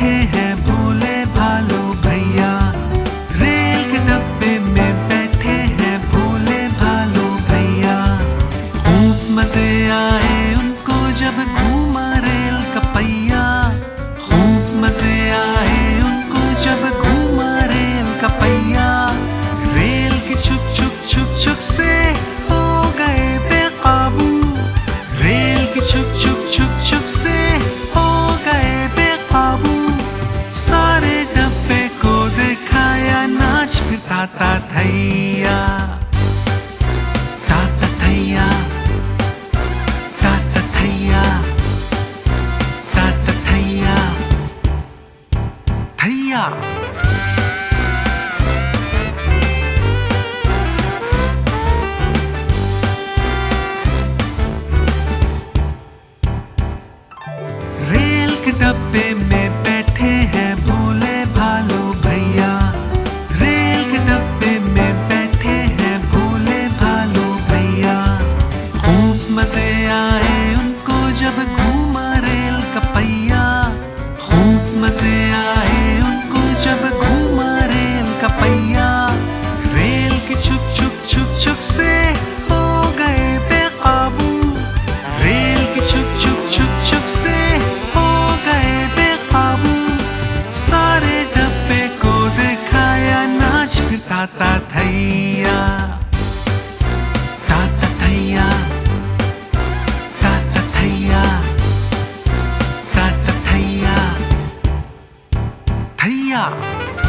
बैठे हैं भोले भालू भैया। रेल के डब्बे में बैठे हैं भोले भालू भैया। खूब मज़े आए उनको जब घूमा ताता थैया थैया थैया थैया थैया। रेल के डब्बे में मज़े आए उनको जब घूमा रेल का पहिया। खूब मज़े आए उनको जब घूमा रेल का पहिया। रेल की छुक छुक छुक छुक से हो गए बेकाबू। रेल की छुक छुक छुक छुक से हो गए बेकाबू। सारे डब्बे को दिखाया, नाच फिर ताता थैया। ताता थैया थैया